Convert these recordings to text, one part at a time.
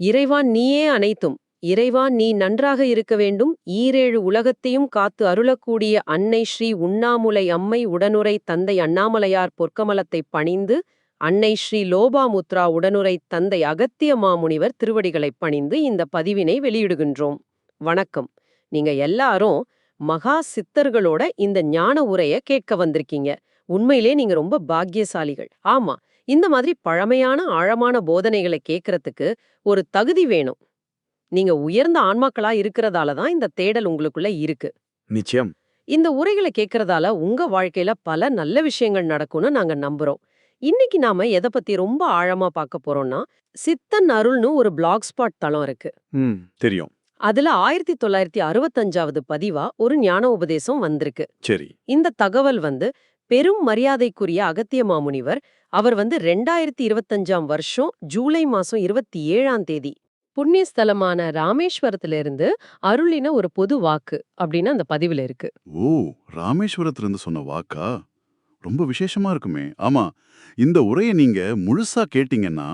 இறைவான் நீயே அனைத்தும். இறைவா நீ நன்றாக இருக்க வேண்டும். ஈரேழு உலகத்தையும் காத்து அருளக்கூடிய அன்னை ஸ்ரீ உண்ணாமுலை அம்மை உடனுரை தந்தை அண்ணாமலையார் பொற்கமலத்தைப் பணிந்து அன்னை ஸ்ரீ லோபாமுத்ரா உடனுரை தந்தை அகத்திய மாமுனிவர் திருவடிகளைப் பணிந்து இந்த பதிவினை வெளியிடுகின்றோம். வணக்கம். நீங்க எல்லாரும் மகா சித்தர்களோட இந்த ஞான உரைய கேட்க வந்திருக்கீங்க. உண்மையிலே நீங்க ரொம்ப பாக்கியசாலிகள். ஆமா இந்த மாதிரி பழமையான ஆழமான போதனைகளை கேட்கறதுக்கு ஒரு தகுதி வேணும். நீங்க உயர்ந்த ஆன்மாக்களா இருக்கிறதால தான் இந்த தேடல் உங்களுக்குள்ள இருக்கு. நிச்சயம். இந்த உரைகளை கேட்கறதால உங்க வாழ்க்கையில பல நல்ல விஷயங்கள் நடக்கும்னு நாங்க நம்புறோம். இன்னைக்கு நாம எதை பத்தி ரொம்ப ஆழமா பார்க்க போறோம்னா சித்தன் அருள்னு ஒரு பிளாக் ஸ்பாட் தளம் இருக்கு. தெரியும். அதுல ஆயிரத்தி தொள்ளாயிரத்தி அறுபத்தஞ்சாவது பதிவா ஒரு ஞான உபதேசம் வந்திருக்கு. சரி. இந்த தகவல் வந்து பெரும் மரியாதைக்குரிய அகத்திய மாமுனிவர் அவர் வந்து ரெண்டாயிரத்தி இருபத்தஞ்சாம் வருஷம் ஜூலை மாசம் இருபத்தி ஏழாம் தேதி புண்ணிய ஸ்தலமான ராமேஸ்வரத்திலிருந்து அருளின ஒரு பொது வாக்கு அப்படின்னு அந்த பதிவுல இருக்கு. ஓ ராமேஸ்வரத்துல இருந்து சொன்ன வாக்கா? ரொம்ப விசேஷமா இருக்குமே. ஆமா இந்த உரையை நீங்க முழுசா கேட்டீங்கன்னா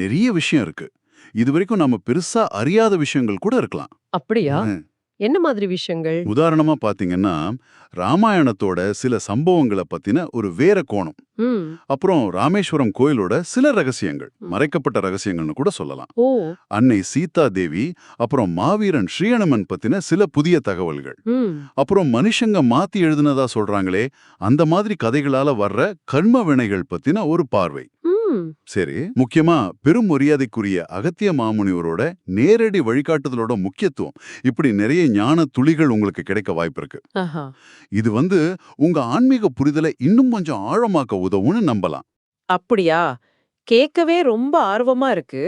நிறைய விஷயம் இருக்கு. இது வரைக்கும் நாம பெருசா அறியாத விஷயங்கள் கூட இருக்கலாம். அப்படியா. என்ன மாதிரி விஷயங்கள்? உதாரணமா பாத்தீங்கன்னா ராமாயணத்தோட சில சம்பவங்களை பத்தின ஒரு வேற கோணம். அப்புறம் ராமேஸ்வரம் கோயிலோட சில ரகசியங்கள் மறைக்கப்பட்ட ரகசியங்கள்னு கூட சொல்லலாம். அன்னை சீதா தேவி அப்புறம் மாவீரன் ஸ்ரீயனமன் பத்தின சில புதிய தகவல்கள். அப்புறம் மனுஷங்க மாத்தி எழுதுனதா சொல்றாங்களே அந்த மாதிரி கதைகளால வர்ற கர்ம வினைகள் பத்தின ஒரு பார்வை. சரி முக்கியமா பெரும் மரியாதைக்குரிய அகத்திய மாமுனிவரோட நேரடி வழிகாட்டுதலோட முக்கியத்துவம். இப்படி நிறைய ஞான துளிகள் உங்களுக்கு கிடைக்க வாய்ப்பு இருக்கு. இது வந்து உங்க ஆன்மீக புரிதலை இன்னும் கொஞ்சம் ஆழமாக்க உதவும்னு நம்பலாம். அப்படியா? கேட்கவே ரொம்ப ஆர்வமா இருக்கு.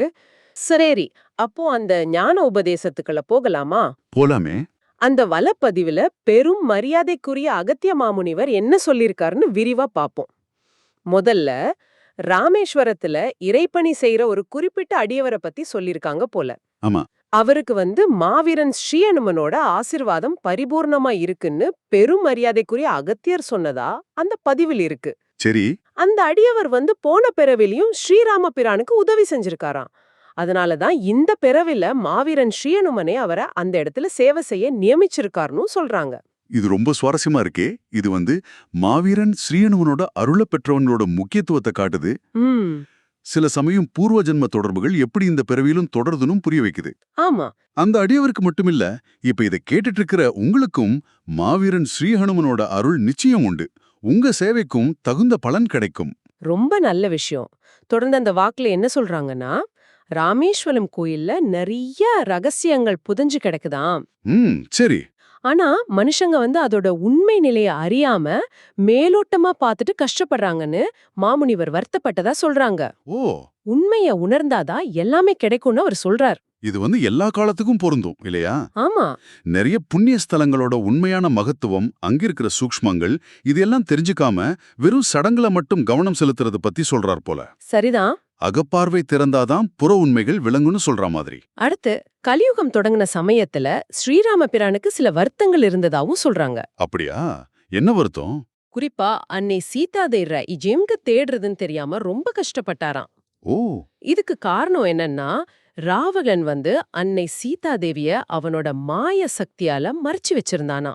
சரேரி அப்போ அந்த ஞான உபதேசத்துக்குள்ள போகலாமா? போலாமே. அந்த வலப்பதிவுல பெரும் மரியாதைக்குரிய அகத்திய மாமுனிவர் என்ன சொல்லிருக்காருன்னு விரிவா பாப்போம் முதல்ல ராமேஸ்வரத்துல இறைப்பணி செய்யற ஒரு குறிப்பிட்ட அடியவரை பத்தி சொல்லிருக்காங்க போல. ஆமா. அவருக்கு வந்து மாவீரன் ஸ்ரீஅனுமனோட ஆசிர்வாதம் பரிபூர்ணமா இருக்குன்னு பெரும் மரியாதைக்குரிய அகத்தியர் சொன்னதா அந்த பதிவில் இருக்கு. சரி. அந்த அடியவர் வந்து போன பிறவிலையும் ஸ்ரீராம பிரானுக்கு உதவி செஞ்சிருக்காராம். அதனாலதான் இந்த பிறவில மாவீரன் ஸ்ரீஅனுமனே அவரை அந்த இடத்துல சேவை செய்ய நியமிச்சிருக்காருன்னு சொல்றாங்க. இது ரொம்ப சுவாரஸ்யமா இருக்கே. இது வந்து மாவீரன் ஸ்ரீயனுவனோட அருள பெற்றவனோட முக்கியத்துவத்தை காட்டுது. சில சமயம் பூர்வ ஜென்ம தொடர்புகள் எப்படி இந்த பிறவியிலும் தொடருதுன்னு புரிய வைக்குது. ஆமா. அந்த அடியவருக்கு மட்டுமில்ல இப்ப இதை கேட்டுட்டு இருக்கிற உங்களுக்கும் மாவீரன் ஸ்ரீஹனுமனோட அருள் நிச்சயம் உண்டு. உங்க சேவைக்கும் தகுந்த பலன் கிடைக்கும். ரொம்ப நல்ல விஷயம். தொடர்ந்து அந்த வாக்குல என்ன சொல்றாங்கன்னா ராமேஸ்வரம் கோயில்ல நிறைய ரகசியங்கள் புதைஞ்சு கிடக்குதாம். ம் சரி. ஆனா மனுஷங்க வந்து அதோட உண்மை நிலைய அறியாம மேலோட்டமா பார்த்துட்டு கஷ்டப்படுறாங்கன்னு மாமுனிவர் வருத்தப்பட்டதா சொல்றாங்க. ஓ! உண்மைய உணர்ந்தாதான் எல்லாமே கிடைக்கும்னு அவர் சொல்றார். இது வந்து எல்லா காலத்துக்கும் பொருந்தும் இல்லையா? ஆமா. நிறைய புண்ணிய ஸ்தலங்களோட உண்மையான மகத்துவம் அங்கிருக்கிற சூக்ஷ்மங்கள் இதெல்லாம் தெரிஞ்சுக்காம வெறும் சடங்குல மட்டும் கவனம் செலுத்துறது பத்தி சொல்றார் போல. சரிதான். அகப்பார்வை திறந்தாதான் புற உண்மைகள் விளங்குன்னு சொல்ற மாதிரி. அடுத்து கலியுகம் தொடங்கின சமயத்துல ஸ்ரீராம பிரானுக்கு சில வருத்தங்கள் இருந்ததாவும் சொல்றாங்க. அப்படியா? என்ன வருத்தம்? குறிப்பா அன்னை சீதாதேர எங்க தேடுறதுன்னு தெரியாம ரொம்ப கஷ்டப்பட்டாராம். ஓ! இதுக்கு காரணம் என்னன்னா ராவகன் வந்து அன்னை சீதாதேவிய அவனோட மாய சக்தியால மறைச்சு வச்சிருந்தானா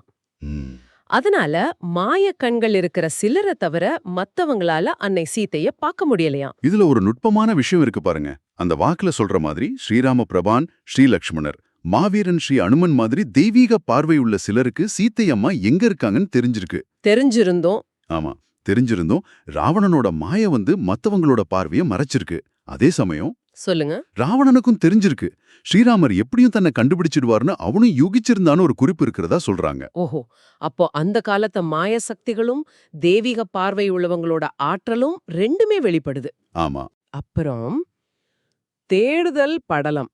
அதனால மாய கண்கள் இருக்கிற சிலரை தவிர மத்தவங்களால அன்னை சீதைய பார்க்க முடியலையாம். இதுல ஒரு நுட்பமான விஷயம் இருக்கு பாருங்க. அந்த வாக்குல சொல்ற மாதிரி ஸ்ரீராம பிரபான் ஸ்ரீலக்ஷ்மணர் மாவீரன் ஸ்ரீ அனுமன் மாதிரி தெய்வீக பார்வை உள்ள சிலருக்கு சீத்தை அம்மா எங்க இருக்காங்கன்னு தெரிஞ்சிருக்கு. தெரிஞ்சிருந்தோம். ஆமா தெரிஞ்சிருந்தும். ராவணனோட மாய வந்து மத்தவங்களோட பார்வைய மறைச்சிருக்கு. அதே சமயம் சொல்லுங்க. ராவணனுக்கும் தெரிஞ்சிருக்கு. ஸ்ரீராமர் எப்படியும் தன்னை கண்டுபிடிச்சிடுவார்னு அவனும் யூகிச்சிருந்தான்னு ஒரு குறிப்பு இருக்கிறதா சொல்றாங்க. ஓஹோ. அப்போ அந்த காலத்த மாய சக்திகளும் தெய்வீக பார்வை உள்ளவங்களோட ஆற்றலும் ரெண்டுமே வெளிப்படுது. ஆமா. அப்புறம் தேடுதல் படலம்.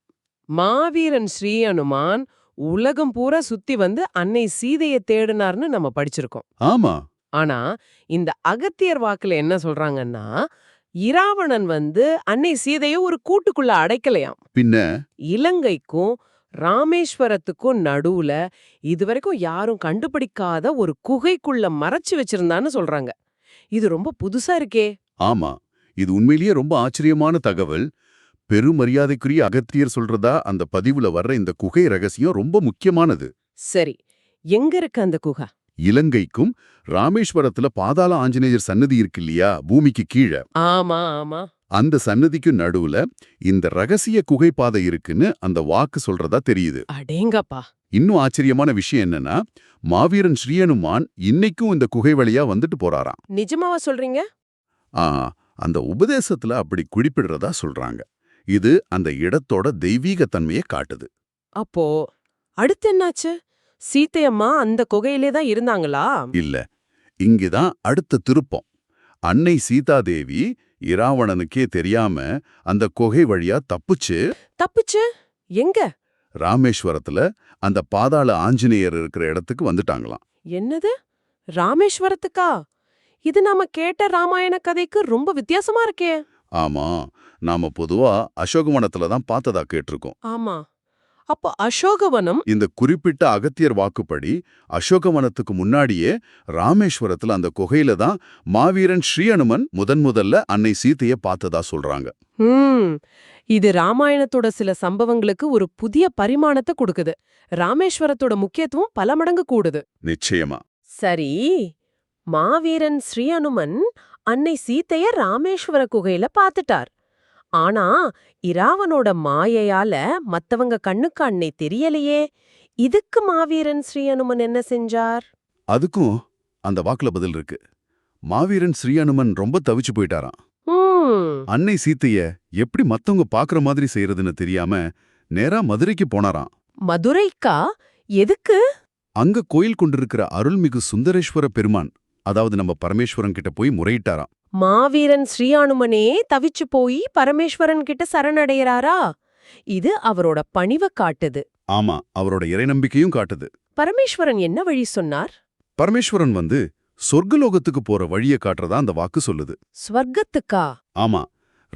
மாவீரன் ஸ்ரீ அனுமான் உலகம் பூரா சுத்தி வந்து அன்னை சீதைய தேடினார்னு நம்ம படிச்சிருக்கோம். ஆமா. ஆனா இந்த அகத்தியர் வாக்குல என்ன சொல்றாங்கன்னா இராவணன் வந்து அன்னை சீதைய ஒரு கூட்டுக்குள்ள அடைக்கலையாம். பின்ன? இலங்கைக்கும் ராமேஸ்வரத்துக்கும் நடுவுல இதுவரைக்கும் யாரும் கண்டுபிடிக்காத ஒரு குகைக்குள்ள மறைச்சு வச்சிருந்தான்னு சொல்றாங்க. இது ரொம்ப புதுசா இருக்கே. ஆமா இது உண்மையிலேயே ரொம்ப ஆச்சரியமான தகவல். பெருமரியாதைக்குரிய அகத்தியர் சொல்றதா அந்த பதிவுல வர்ற இந்த குகை ரகசியம் ரொம்ப முக்கியமானது. சரி எங்க இருக்கு அந்த குகை? இலங்கைக்கும் ராமேஸ்வரத்துல பாதாள ஆஞ்சநேயர் சன்னதி இருக்கு இல்லையா பூமிக்கு கீழே. ஆமா ஆமா. அந்த சன்னதிக்கு நடுவுல இந்த ரகசிய குகை பாதை இருக்குன்னு அந்த வாக்கு சொல்றதா தெரியுது. அடேங்கப்பா. இன்னும் ஆச்சரியமான விஷயம் என்னன்னா மாவீரன் ஸ்ரீயனுமான் இன்னைக்கும் இந்த குகை வழியா வந்துட்டு போறாராம். நிஜமாவா சொல்றீங்க? ஆ அந்த உபதேசத்துல அப்படி குறிப்பிடுறதா சொல்றாங்க. இது அந்த இடத்தோட தெய்வீக தன்மையை காட்டுது. அப்போ அடுத்து என்னாச்சு? சீத்தையம்மா அந்த குகையிலே தான் இருந்தாங்களா? இல்ல. இங்கதான் அடுத்த திருப்பம். அன்னை சீதாதேவி இராவணனுக்கே தெரியாம அந்த குகை வழியா தப்புச்சு. தப்பிச்சு? எங்க? ராமேஸ்வரத்துல அந்த பாதாள ஆஞ்சநேயர் இருக்கிற இடத்துக்கு வந்துட்டாங்களாம். என்னது? ராமேஸ்வரத்துக்கா? இது நாம கேட்ட ராமாயண கதைக்கு ரொம்ப வித்தியாசமா இருக்கே. ஆமா. நாம பொதுவா அசோகவனத்துல தான் பார்த்ததா கேட்டிருக்கோம். ஆமா. அப்போ அசோகவனம் இந்த குறிப்பிட்ட அகத்தியர் வாக்குப்படி அசோகவனத்துக்கு முன்னாடியே ராமேஸ்வரத்துல அந்த குகையில தான் மாவீரன் ஸ்ரீஅனுமன் முதன் முதல்ல அன்னை சீதைய பார்த்ததா சொல்றாங்க. இது ராமாயணத்தோட சில சம்பவங்களுக்கு ஒரு புதிய பரிமாணத்தை கொடுக்குது. ராமேஸ்வரத்தோட முக்கியத்துவம் பல மடங்கு கூடுது. நிச்சயமா. சரி மாவீரன் ஸ்ரீ அனுமன் அன்னை சீத்தைய ராமேஸ்வர குகையில பாத்துட்டார் ஆனா இராவனோட மாயையால மத்தவங்க கண்ணுக்கு அன்னை தெரியலையே. இதுக்கு மாவீரன் ஸ்ரீ அனுமன் என்ன செஞ்சார்? அதுக்கும் அந்த வாக்குல பதில் இருக்கு. மாவீரன் ஸ்ரீஅனுமன் ரொம்ப தவிச்சு போயிட்டாராம். அன்னை சீத்தைய எப்படி மத்தவங்க பாக்குற மாதிரி செய்யறதுன்னு தெரியாம நேரா மதுரைக்கு போனாராம். மதுரைக்கா? எதுக்கு? அங்க கோயில் கொண்டிருக்கிற அருள்மிகு சுந்தரேஸ்வர பெருமான் அதாவது நம்ம பரமேஸ்வரன் கிட்ட போய் முறையிட்டாராம். மாவீரன் ஸ்ரீயானுமனே தவிச்சு போய் பரமேஸ்வரன் கிட்ட சரணடையறாரா? இது அவரோட பணிவ காட்டுது. ஆமா அவரோட இறை நம்பிக்கையும் காட்டுது. பரமேஸ்வரன் என்ன வழி சொன்னார்? பரமேஸ்வரன் வந்து சொர்க்கலோகத்துக்கு போற வழிய காட்டுறதா அந்த வாக்கு சொல்லுது. ஸ்வர்க்கத்துக்கா? ஆமா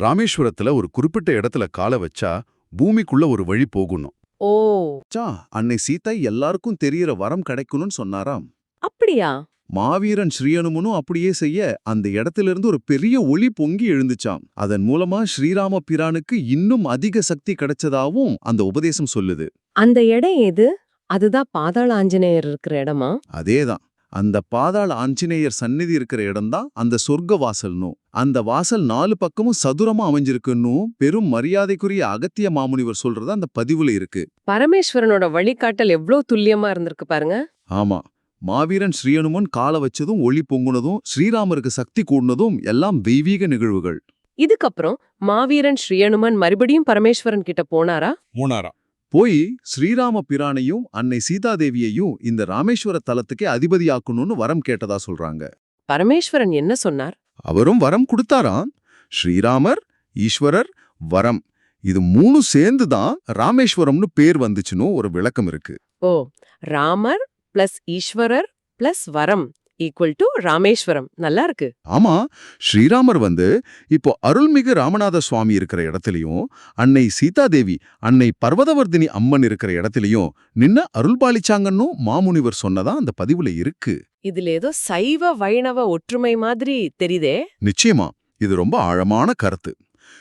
ராமேஸ்வரத்துல ஒரு குறிப்பிட்ட இடத்துல காலை வச்சா பூமிக்குள்ள ஒரு வழி போகணும். ஓ. சா அன்னை சீதை எல்லாருக்கும் தெரியற வரம் கிடைக்கணும்னு சொன்னாராம். அப்படியா? மாவீரன் ஸ்ரீயனுமனும் அப்படியே செய்ய அந்த இடத்திலிருந்து ஒரு பெரிய ஒளி பொங்கி எழுந்துச்சாம். அதன் மூலமா ஸ்ரீராம பிரானுக்கு இன்னும் அதிக சக்தி கிடைச்சதாவும் அந்த உபதேசம் சொல்லுது. அந்த இடம் எது? அதுதான் பாதாள ஆஞ்சநேயர் இருக்கிற இடமா? அதேதான். அந்த பாதாள ஆஞ்சநேயர் சந்நிதி இருக்கிற இடம்தான் அந்த சொர்க்க வாசல்னும் அந்த வாசல் நாலு பக்கமும் சதுரமா அமைஞ்சிருக்குன்னும் பெரும் மரியாதைக்குரிய அகத்திய மாமுனிவர் சொல்றது அந்த பதிவுல இருக்கு. பரமேஸ்வரனோட வழிகாட்டல் எவ்ளோ துல்லியமா இருந்திருக்கு பாருங்க. ஆமா. மாவீரன் ஸ்ரீயனுமன் காலை வச்சதும் ஒளி பொங்குனதும் ஸ்ரீராமருக்கு சக்தி கூடினதும் எல்லாம் தெய்வீக நிகழ்வுகள். இதுக்கப்புறம் மாவீரன் ஸ்ரீயனுமன் மறுபடியும் பரமேஸ்வரன் கிட்ட போனாரா? மூணாரா போய் ஸ்ரீராம பிரானையும் அன்னை சீதாதேவியையும் இந்த ராமேஸ்வர தலத்துக்கே அதிபதியாக்கணும்னு வரம் கேட்டதா சொல்றாங்க. பரமேஸ்வரன் என்ன சொன்னார்? அவரும் வரம் கொடுத்தாராம். ஸ்ரீராமர் ஈஸ்வரர் வரம். இது மூணு சேர்ந்து தான் ராமேஸ்வரம்னு பேர் வந்துச்சுன்னு ஒரு விளக்கம் இருக்கு. ஓ ராமர் பிளஸ் ஈஸ்வரர் பிளஸ் வரம் ஈக்குவல் டு ராமேஸ்வரம். நல்லா இருக்கு. ஆமா ஸ்ரீராமர் வந்து இப்போ அருள்மிகு ராமநாத சுவாமி இருக்கிற இடத்துலயும் அன்னை சீதாதேவி அன்னை பர்வதவர்தினி அம்மன் இருக்கிற இடத்துலயும் நின்ன அருள்பாலிச்சாங்கன்னு மாமுனிவர் சொன்னதா அந்த பதிவுல இருக்கு. இதுல ஏதோ சைவ வைணவ ஒற்றுமை மாதிரி தெரியுதே. நிச்சயமா இது ரொம்ப ஆழமான கருத்து.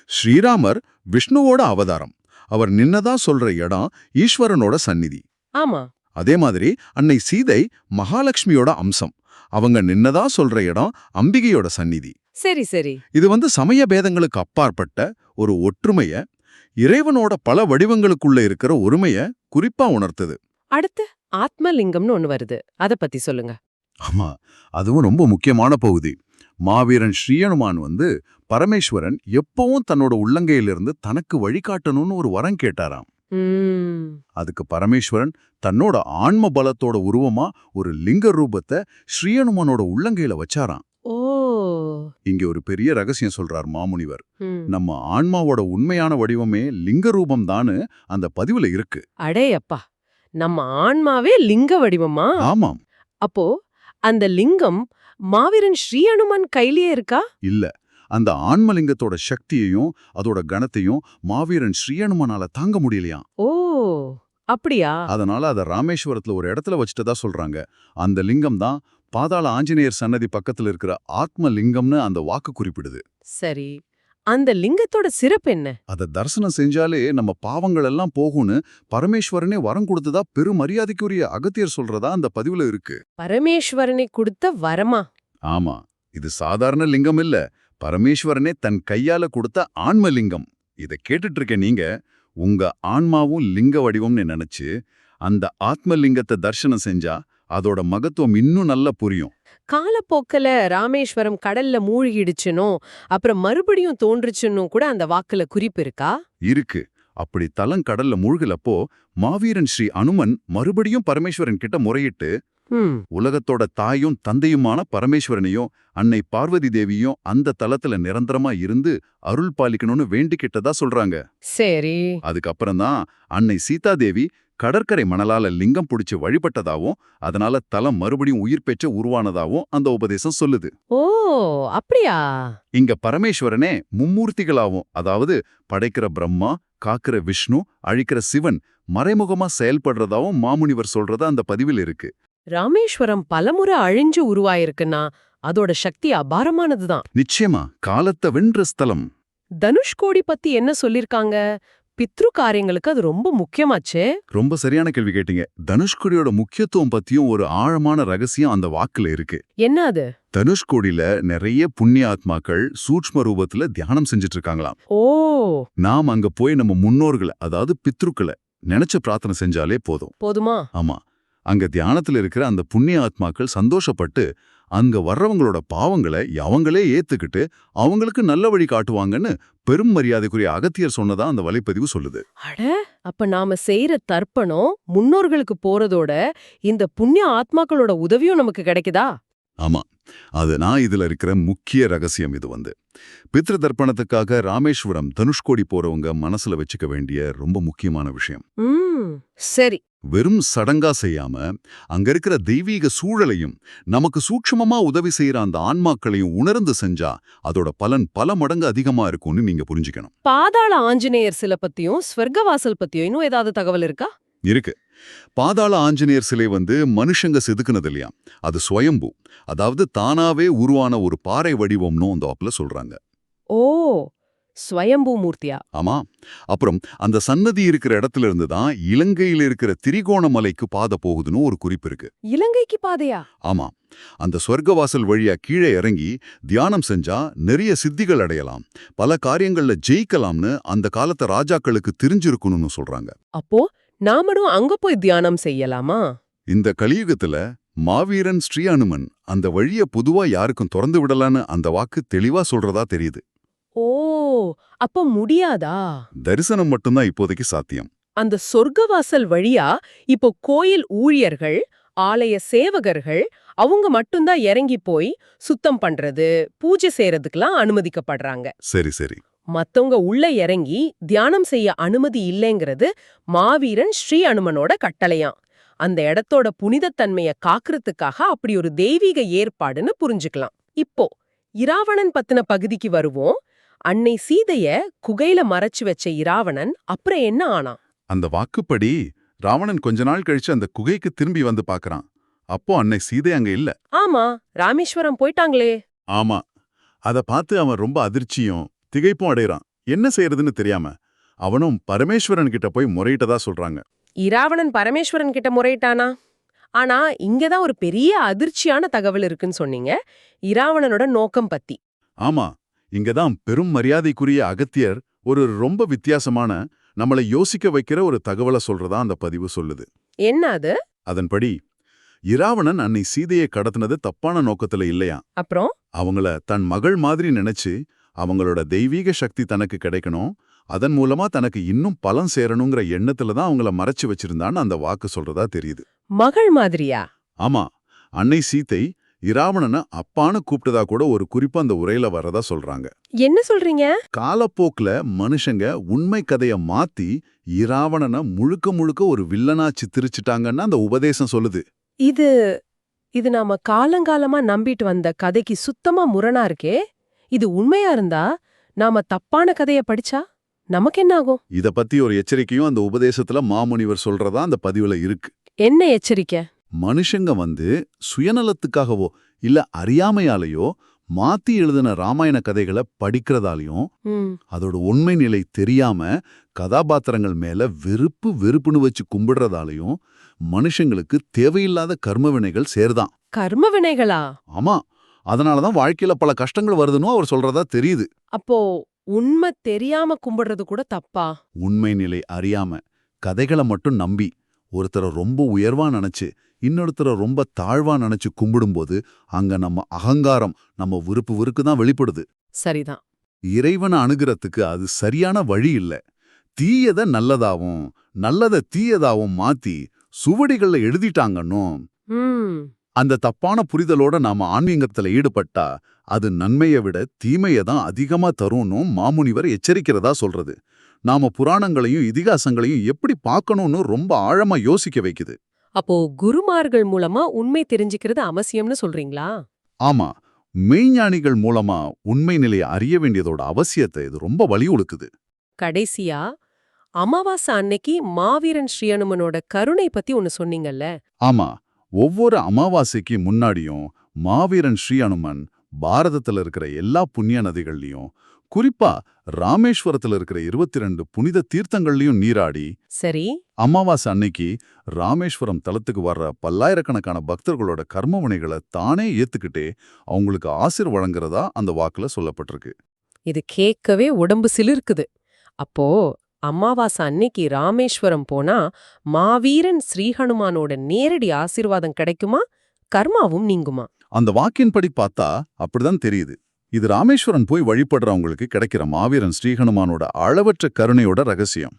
ஸ்ரீராமர் விஷ்ணுவோட அவதாரம். அவர் நின்னதா சொல்ற இடம் ஈஸ்வரனோட சந்நிதி. ஆமா. அதே மாதிரி அன்னை சீதை மகாலட்சுமியோட அம்சம். அவங்க நின்னதா சொல்ற இடம் அம்பிகையோட சந்நிதி. சரி சரி. இது வந்து சமய பேதங்களுக்கு அப்பாற்பட்ட ஒரு ஒற்றுமைய இறைவனோட பல வடிவங்களுக்குள்ள இருக்கிற ஒருமைய குறிப்பா உணர்த்துது. அடுத்து ஆத்மலிங்கம்னு ஒண்ணு வருது. அத பத்தி சொல்லுங்க. ஆமா அதுவும் ரொம்ப முக்கியமான பகுதி. மாவீரன் ஸ்ரீயனுமான் வந்து பரமேஸ்வரன் எப்பவும் தன்னோட உள்ளங்கையிலிருந்து தனக்கு வழிகாட்டணும்னு ஒரு வரம் கேட்டாராம். அதுக்கு பரமேஸ்வரன் தன்னோட ஆன்ம பலத்தோட உருவமா ஒரு லிங்க ரூபத்தை ஸ்ரீயனுமானோட உள்ளங்கையில வச்சாராம். ஓ. இங்க ஒரு பெரிய ரகசியம் சொல்றார் மாமுனிவர். நம்ம ஆன்மாவோட உண்மையான வடிவமே லிங்க ரூபம் அந்த பதிவுல இருக்கு. அடே அப்பா நம்ம ஆன்மாவே லிங்க வடிவமா? ஆமாம். அப்போ அந்த லிங்கம் மாவீரன் ஸ்ரீ அனுமன் கையிலேயே இருக்கா? இல்ல அந்த ஆன்மலிங்கத்தோட சக்தியையும் அதோட கணத்தையும் மாவீரன் ஸ்ரீயனுமனால தாங்க முடியலையாம் ஓ அப்படியா? அதனால அத ராமேஸ்வரத்துல ஒரு இடத்துல வச்சுட்டதா சொல்றாங்க. அந்த லிங்கம் தான் பாதாள ஆஞ்சநேயர் சன்னதி பக்கத்துல இருக்கிற ஆத்ம லிங்கம்னு அந்த வாக்கு குறிப்பிடுது. சரி. அந்த லிங்கத்தோட சிறப்பு என்ன? அத தரிசனம் செஞ்சாலே நம்ம பாவங்கள் எல்லாம் போகும்னு பரமேஸ்வரனே வரம் கொடுத்ததா பெரும் மரியாதைக்குரிய அகத்தியர் சொல்றதா அந்த பதிவுல இருக்கு. பரமேஸ்வரனை கொடுத்த வரமா? ஆமா. இது சாதாரண லிங்கம் இல்ல. பரமேஸ்வரனே தன் கையால கொடுத்த ஆன்ம லிங்கம் இத கேட்டுட்டு இருக்க நீங்க. உங்க ஆன்மாவும் லிங்க வடிவம்னு நினைச்சு அந்த ஆத்ம லிங்கத்தை தரிசனம் செஞ்சா அதோட மகத்துவம் இன்னும் நல்லா புரியும். காலப்போக்கில் ராமேஸ்வரம் கடல்ல மூழ்கிடுச்சுனோ அப்புறம் மறுபடியும் தோன்றுச்சுன்னு கூட அந்த வாக்குல குறிப்பு இருக்கா? இருக்கு. அப்படி தலம் கடல்ல மூழ்கலப்போ மாவீரன் ஸ்ரீ அனுமன் மறுபடியும் பரமேஸ்வரன் கிட்ட முறையிட்டு உலகத்தோட தாயும் தந்தையுமான பரமேஸ்வரனையும் அன்னை பார்வதி தேவியும் அந்த தலத்துல நிரந்தரமா இருந்து அருள் பாலிக்கணும்னு வேண்டிக்கிட்டதா சொல்றாங்க. சரி. அதுக்கப்புறம் தான் அன்னை சீதாதேவி கடற்கரை மணலால லிங்கம் புடிச்சு வழிபட்டதாவும் அதனால தலம் மறுபடியும் உயிர் பெற்ற உருவானதாவும் அந்த உபதேசம் சொல்லுது. ஓ அப்படியா? இங்க பரமேஸ்வரனே மும்மூர்த்திகளாவும் அதாவது படைக்கிற பிரம்மா காக்கிற விஷ்ணு அழிக்கிற சிவன் மறைமுகமா செயல்படுறதாவும் மாமுனிவர் சொல்றதா அந்த பதிவில் இருக்கு. ராமேஸ்வரம் பலமுறை அழிஞ்சு உருவாயிருக்குன்னா அதோட சக்தி அபாரமானதுதான். நிச்சயமா காலத்தை வென்ற ஸ்தலம். தனுஷ்கோடி பத்தி என்ன சொல்லிருக்காங்க? பித்ரு காரியங்களுக்கு அது ரொம்ப முக்கியமாச்சே. ரொம்ப சரியான கேள்வி கேட்டீங்க. தனுஷ்கோடியோட முக்கியத்துவம் பத்தியும் ஒரு ஆழமான ரகசியம் அந்த வாக்குல இருக்கு. என்ன அது? தனுஷ்கோடியில நிறைய புண்ணிய ஆத்மாக்கள் சூட்ச்ம ரூபத்துல தியானம் செஞ்சுட்டு இருக்காங்களாம் ஓ! நாம் அங்க போய் நம்ம முன்னோர்களை அதாவது பித்ருக்களை நினைச்சு பிரார்த்தனை செஞ்சாலே போதும். போதுமா? ஆமா. அங்க தியானத்துல இருக்கிற அந்த புண்ணிய ஆத்மாக்கள் சந்தோஷப்பட்டு அங்க வர்றவங்களோட பாவங்களை அவங்களே ஏத்துக்கிட்டு அவங்களுக்கு நல்ல வழி காட்டுவாங்கன்னு பெரும் மரியாதைக்குரிய அகத்தியர் சொன்னதா அந்த வலைப்பதிவு சொல்லுது. அட அப்ப நாம செய்யற தர்ப்பணம் முன்னோர்களுக்கு போறதோட இந்த புண்ணிய ஆத்மாக்களோட உதவியும் நமக்கு கிடைக்குதா? ஆமா அதுதான் இதுல இருக்கிற முக்கிய ரகசியம் இது வந்து. பித்ரு தர்ப்பணத்துக்காக ராமேஸ்வரம் தனுஷ்கோடி போறவங்க மனசுல வச்சுக்க வேண்டிய ரொம்ப முக்கியமான விஷயம். ம் சரி. வெறும் சடங்கா செய்யாம அங்க இருக்கிற தெய்வீக சூழலையும் நமக்கு சூட்சுமமா உதவி செய்யற அந்த ஆன்மாக்களையும் உணர்ந்து செஞ்சா அதோட பலன் பல மடங்கு அதிகமா இருக்கும்னு நீங்க புரிஞ்சுக்கணும். பாதாள ஆஞ்சநேயர் சிலை பத்தியும் ஸ்வர்கவாசல் பத்தியும் இன்னும் ஏதாவது தகவல் இருக்கா? இருக்கு. பாதாள ஆஞ்சநேயர் சிலை வந்து மனுஷங்க செதுக்குனது இல்லையா? அது சுயம்பு. அதாவது தானாவே உருவான ஒரு பாறை வடிவம்னு அந்த ஆப்ல சொல்றாங்க. ஓ! ஸ்வயம்பூ மூர்த்தியா ஆமா. அப்புறம் அந்த சன்னதி இருக்கிற இடத்துல இருந்து தான் இலங்கையில் இருக்கிற திரிகோணமலைக்கு பாதை போகுதுன்னு ஒரு குறிப்பு இருக்கு. இலங்கைக்கு பாதையா? ஆமா. அந்த சொர்க்கவாசல் வழியா கீழே இறங்கி தியானம் செஞ்சா நிறைய சித்திகள் அடையலாம். பல காரியங்கள்ல ஜெயிக்கலாம்னு அந்த காலத்து ராஜாக்களுக்கு தெரிஞ்சிருக்கணும்னு சொல்றாங்க. அப்போ நாமளும் அங்க போய் தியானம் செய்யலாமா? இந்த கலியுகத்துல மாவீரன் ஸ்ரீ அனுமன் அந்த வழிய பொதுவா யாருக்கும் திறந்து விடலான்னு அந்த வாக்கு தெளிவா சொல்றதா தெரியுது. ஓ அப்ப முடியாதா? தரிசனம் மட்டும்தான் இப்போதைக்கு சாத்தியம். அந்த சொர்க்கவாசல் வழியா இப்போ கோயில் ஊழியர்கள் ஆலய சேவகர்கள் அவங்க மட்டும்தான் இறங்கி போய் சுத்தம் பண்றது பூஜை செய்யறதுக்கெல்லாம் அனுமதிக்கப்படுறாங்க. சரி சரி. மத்தவங்க உள்ள இறங்கி தியானம் செய்ய அனுமதி இல்லைங்கிறது மாவீரன் ஸ்ரீ அனுமனோட கட்டளையாம். அந்த இடத்தோட புனிதத்தன்மைய காக்கிறதுக்காக அப்படி ஒரு தெய்வீக ஏற்பாடுன்னு புரிஞ்சுக்கலாம். இப்போ இராவணன் பத்தின பகுதிக்கு வருவோம். அன்னை சீதைய குகையில மறைச்சு வச்ச இராவணன் அப்புறம் என்ன ஆனான்? அந்த வாக்குப்படி ராவணன் கொஞ்ச நாள் கழிச்சு அந்த குகைக்கு திரும்பி வந்து பார்க்கறான் அப்போ அன்னை சீதை அங்க இல்ல. ஆமா ராமேஸ்வரம் போயிட்டாங்களே. ஆமா. அத பார்த்து அவன் ரொம்ப அதிர்ச்சியும் திகைப்பும் அடையறான் என்ன செய்யறதுன்னு தெரியாம அவனும் பரமேஸ்வரன் கிட்ட போய் முறையிட்டதா சொல்றாங்க. இராவணன் பரமேஸ்வரன் கிட்ட முறையிட்டானா? ஆனா இங்கதான் ஒரு பெரிய அதிர்ச்சியான தகவல் இருக்குன்னு சொன்னீங்க. இராவணனோட நோக்கம் பத்தி. ஆமா. இங்கதான் பெரும் மரியாதைக்குரிய அகத்தியர் ஒரு ரொம்ப வித்தியாசமான நம்மளை யோசிக்க வைக்கிற ஒரு தகவலை சொல்றதா அந்த பதிவு சொல்லுது. என்ன அது? அதன்படி இராவணன் அன்னை சீதையை கடத்தினது தப்பான நோக்கத்துல இல்லையா அப்புறம்? அவங்கள தன் மகள் மாதிரி நினைச்சு அவங்களோட தெய்வீக சக்தி தனக்கு கிடைக்கணும் அதன் மூலமா தனக்கு இன்னும் பலன் சேரணுங்கிற எண்ணத்துல தான் அவங்கள மறைச்சு வச்சிருந்தான்னு அந்த வாக்கு சொல்றதா தெரியுது. மகள் மாதிரியா? ஆமா அன்னை சீத்தை இராவணனை அப்பான்னு கூப்பிட்டதா கூட ஒரு குறிப்பு அந்த உரையில வரதா சொல்றாங்க. என்ன சொல்றீங்க? காலப்போக்குல மனுஷங்க உண்மை கதைய மாத்தி இராவணனை முழுக்க முழுக்க ஒரு வில்லனா சித்தரிச்சிட்டாங்கன்னு அந்த உபதேசம் சொல்லுது. இது இது நாம காலங்காலமா நம்பிட்டு வந்த கதைக்கு சுத்தமா முரணா இருக்கே? இது உண்மையா இருந்தா நாம தப்பான கதைய படிச்சா நமக்கு என்ன ஆகும்? இத பத்தி ஒரு எச்சரிக்கையும் அந்த உபதேசத்துல மாமுனிவர் சொல்றதா அந்த பதிவுல இருக்கு. என்ன எச்சரிக்கை? மனுஷங்க வந்து சுயநலத்துக்காகவோ இல்ல அறியாமையாலேயோ மாத்தி எழுதின ராமாயண கதைகளை படிக்கிறதாலையும் அதோட உண்மை நிலை தெரியாம கதாபாத்திரங்கள் மேல வெறுப்பு வெறுப்புன்னு வச்சு கும்பிடுறதாலையும் மனுஷங்களுக்கு தேவையில்லாத கர்ம வினைகள் சேர்தான். கர்ம வினைகளா? ஆமா. அதனாலதான் வாழ்க்கையில பல கஷ்டங்கள் வருதுன்னு அவர் சொல்றதா தெரியுது. அப்போ உண்மை தெரியாம கும்பிடுறது கூட தப்பா? உண்மை நிலை அறியாம கதைகளை மட்டும் நம்பி ஒருத்தரை ரொம்ப உயர்வா நினைச்சு இன்னொருத்தரை ரொம்ப தாழ்வா நினைச்சு கும்பிடும்போது அங்க நம்ம அகங்காரம் நம்ம விருப்பு விருக்கு தான் வெளிப்படுது. சரிதான். இறைவனை அணுகிறதுக்கு அது சரியான வழி இல்ல. தீயத நல்லதாவும் நல்லத தீயதாவும் மாத்தி சுவடிகள்ல எழுதிட்டாங்கன்னும் ம். அந்த தப்பான புரிதலோட நாம ஆன்மீகத்துல ஈடுபட்டா அது நன்மையை விட தீமையை தான் அதிகமா தரும்னும் மாமுனிவர் எச்சரிக்கிறதா சொல்றது. நாம புராணங்களையும் இதிகாசங்களையும் எப்படி பார்க்கணும்னு ரொம்ப ஆழமா யோசிக்க வைக்குது. அப்போ குருமார்கள் மூலமா உண்மை தெரிஞ்சுக்கிறது அவசியம்னு சொல்றீங்களா? ஆமா. மெய்ஞானிகள் மூலமா உண்மை நிலையை அறிய வேண்டியதோட அவசியத்தை இது ரொம்ப வலியுறுக்குது கடைசியா அமாவாசை அன்னைக்கு மாவீரன் ஸ்ரீஅனுமனோட கருணை பத்தி ஒன்னு சொன்னீங்கல்ல? ஆமா. ஒவ்வொரு அமாவாசைக்கு முன்னாடியும் மாவீரன் ஸ்ரீ அனுமன் பாரதத்துல இருக்கிற எல்லா புண்ணிய நதிகள்லயும் குறிப்பா ராமேஸ்வரத்துல இருக்கிற இருபத்தி ரெண்டு புனித தீர்த்தங்கள்லயும் நீராடி சரி. அமாவாசை அன்னைக்கு ராமேஸ்வரம் தலத்துக்கு வர்ற பல்லாயிரக்கணக்கான பக்தர்களோட கர்ம வினைகளை தானே ஏத்துக்கிட்டே அவங்களுக்கு ஆசிர் வழங்குறதா அந்த வாக்குல சொல்லப்பட்டிருக்கு. இது கேட்கவே உடம்பு சிலிர்க்குது. அப்போ அமாவாசை அன்னைக்கு ராமேஸ்வரம் போனா மாவீரன் ஸ்ரீஹனுமானோட நேரடி ஆசீர்வாதம் கிடைக்குமா? கர்மாவும் நீங்குமா? அந்த வாக்கின்படி பார்த்தா அப்படிதான் தெரியுது. இது ராமேஸ்வரம் போய் வழிபடுறவங்களுக்கு கிடைக்கிற மாவீரன் ஸ்ரீஹனுமானோட அளவற்ற கருணையோட ரகசியம்.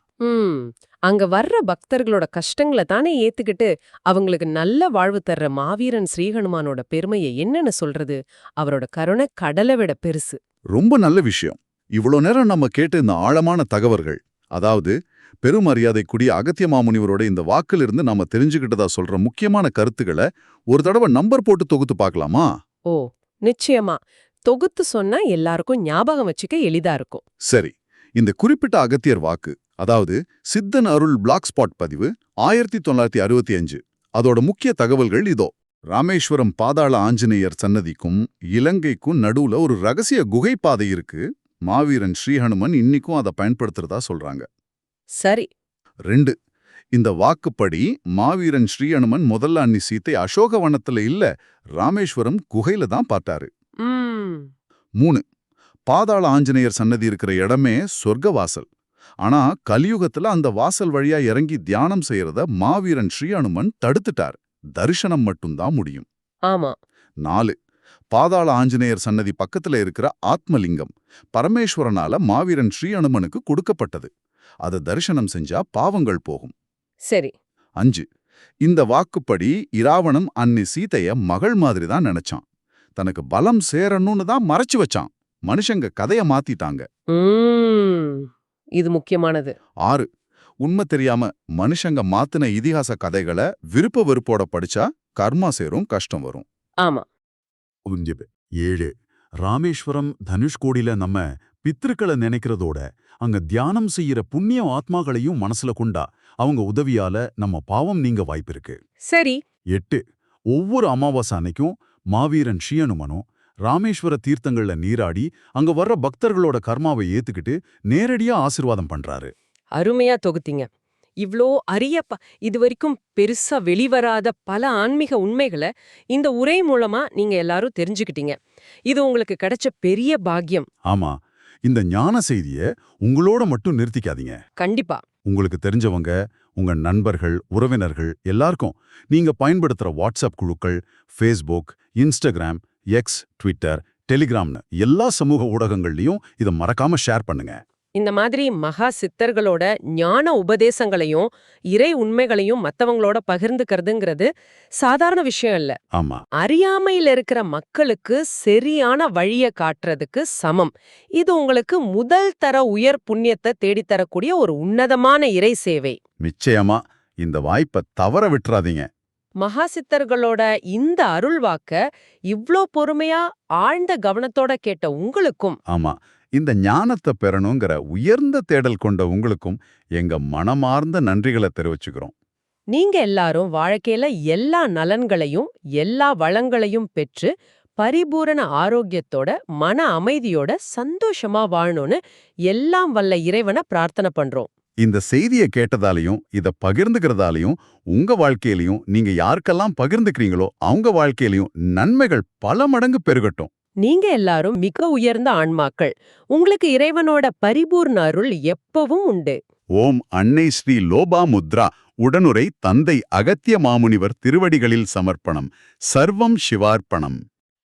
அங்க வர்ற பக்தர்களோட கஷ்டங்களை தானே ஏத்துக்கிட்டு அவங்களுக்கு நல்ல வாழ்வு தர்ற மாவீரன் ஸ்ரீஹனுமானோட பெருமையை என்னன்னு சொல்றது? அவரோட கருணை கடலை விட பெருசு. ரொம்ப நல்ல விஷயம். இவ்வளோ நேரம் நம்ம கேட்ட இந்த ஆழமான தகவல்கள் அதாவது பெருமரியாதைக்குரிய அகத்திய மாமுனிவரோட இந்த வாக்கிலிருந்து நாம தெரிஞ்சுக்கிட்டதா சொல்ற முக்கியமான கருத்துக்களை ஒரு தடவை நம்பர் போட்டு தொகுத்து பார்க்கலாமா? ஓ நிச்சயமா. தொகுத்து சொன்னா எல்லாருக்கும் ஞாபகம் வச்சுக்க எளிதா இருக்கும். சரி இந்த குறிப்பிட்ட அகத்தியர் வாக்கு அதாவது சித்தன் அருள் பிளாக் ஸ்பாட் பதிவு ஆயிரத்தி தொள்ளாயிரத்தி அறுபத்தி அஞ்சு. அதோட முக்கிய தகவல்கள் இதோ. ராமேஸ்வரம் பாதாள ஆஞ்சநேயர் சன்னதிக்கும் இலங்கைக்கும் நடுவுல ஒரு ரகசிய குகை பாதை இருக்கு. மாவீரன் ஸ்ரீஹனுமன் இன்னிக்கும் அதை பயன்படுத்துறதா சொல்றாங்க. சரி. ரெண்டு இந்த வாக்குப்படி மாவீரன் ஸ்ரீஹனுமன் முதல்ல அன்னி சீத்தை அசோகவனத்துல இல்ல ராமேஸ்வரம் குகையில தான் பார்த்தாரு. மூணு. பாதாள ஆஞ்சநேயர் சன்னதி இருக்கிற இடமே சொர்க்கவாசல். ஆனா கலியுகத்துல அந்த வாசல் வழியா இறங்கி தியானம் செய்யறத மாவீரன் ஸ்ரீ அனுமன் தடுத்துட்டார். தரிசனம் மட்டும்தான் முடியும். ஆமா. நாலு. பாதாள ஆஞ்சநேயர் சன்னதி பக்கத்துல இருக்கிற ஆத்மலிங்கம் பரமேஸ்வரனால மாவீரன் ஸ்ரீ அனுமனுக்கு கொடுக்கப்பட்டது. அதை தரிசனம் செஞ்சா பாவங்கள் போகும். சரி. அஞ்சு. இந்த வாக்குப்படி இராவணம் அன்னி சீதைய மகள் மாதிரி தான் நினைச்சான். தனக்கு பலம் சேரணும்னு தான் மறைச்சு வச்சான். மனுஷங்க கதைய மாத்திட்டாங்க. ம். இது முக்கியமானது. ஆறு. உண்மை தெரியாம மனுஷங்க மாத்தின இதிகாச கதைகளை விருப்ப வெறுப்போட படிச்சா கர்மா சேரும் கஷ்டம் வரும். ஆமா. ஏழு. ராமேஸ்வரம் தனுஷ்கோடியில நம்ம பித்திருக்களை நினைக்கிறதோட அங்க தியானம் செய்யற புண்ணிய ஆத்மாக்களையும் மனசுல கொண்டா அவங்க உதவியால நம்ம பாவம் நீங்க வாய்ப்பிருக்கு. சரி. எட்டு. ஒவ்வொரு அமாவாசை அன்னைக்கும் மாவீரன் ஷியனுமனும் ராமேஸ்வர தீர்த்தங்கள்ல நீராடி அங்க வர்ற பக்தர்களோட கர்மாவை ஏத்துக்கிட்டு நேரடியா ஆசிர்வாதம் பண்றாரு. அருமையா தொகுத்தீங்க. இவ்ளோ அரிய ப இது வரைக்கும் பெருசா வெளிவராத பல ஆன்மீக உண்மைகளை இந்த உரை மூலமா நீங்க எல்லாரும் தெரிஞ்சுக்கிட்டீங்க. இது உங்களுக்கு கிடைச்ச பெரிய பாக்கியம். ஆமா. இந்த ஞான செய்திய உங்களோட மட்டும் நிறுத்திக்காதீங்க. கண்டிப்பா. உங்களுக்கு தெரிஞ்சவங்க உங்க நண்பர்கள் உறவினர்கள் எல்லாருக்கும் நீங்க பயன்படுத்துற வாட்ஸ்அப் குழுக்கள் ஃபேஸ்புக் இன்ஸ்டாகிராம் எக்ஸ் ட்விட்டர் டெலிகிராம்னு எல்லா சமூக ஊடகங்கள்லயும் இதை மறக்காம ஷேர் பண்ணுங்க. இந்த மாதிரி மகா சித்தர்களோட ஞான உபதேசங்களையும் இறை உண்மைகளையும் மத்தவங்களோட பகிர்ந்துக்கிறதுங்கிறது சாதாரண விஷயம் இல்ல. ஆமா. அறியாமையில இருக்கிற மக்களுக்கு சரியான வழிய காட்டுறதுக்கு சமம். இது உங்களுக்கு முதல் தர உயர் புண்ணியத்தை தேடித்தரக்கூடிய ஒரு உன்னதமான இறை சேவை. நிச்சயமா. இந்த வாய்ப்பை தவற விட்டுறாதீங்க. மகா சித்தர்களோட இந்த அருள்வாக்க இவ்ளோ பொறுமையா ஆழ்ந்த கவனத்தோட கேட்ட உங்களுக்கும் ஆமா. இந்த ஞானத்தை பெறணுங்கிற உயர்ந்த தேடல் கொண்ட உங்களுக்கும் எங்க மனமார்ந்த நன்றிகளை தெரிவிச்சுக்கிறோம். நீங்க எல்லாரும் வாழ்க்கையில எல்லா நலன்களையும் எல்லா வளங்களையும் பெற்று பரிபூரண ஆரோக்கியத்தோட மன அமைதியோட சந்தோஷமா வாழணும்னு எல்லாம் வல்ல இறைவனை பிரார்த்தனை பண்றோம். இந்த செய்தியை கேட்டதாலையும் இத பகிர்ந்துக்கிறதாலையும் உங்க வாழ்க்கையிலையும் நீங்க யாருக்கெல்லாம் பகிர்ந்துக்கிறீங்களோ அவங்க வாழ்க்கையிலையும் நன்மைகள் பல மடங்கு பெருகட்டும். நீங்க எல்லாரும் மிக உயர்ந்த ஆன்மாக்கள். உங்களுக்கு இறைவனோட பரிபூர்ண அருள் எப்பவும் உண்டு. ஓம் அன்னை ஸ்ரீ லோபா முத்ரா உடனுரை தந்தை அகத்திய மாமுனிவர் திருவடிகளில் சமர்ப்பணம். சர்வம் சிவார்ப்பணம்.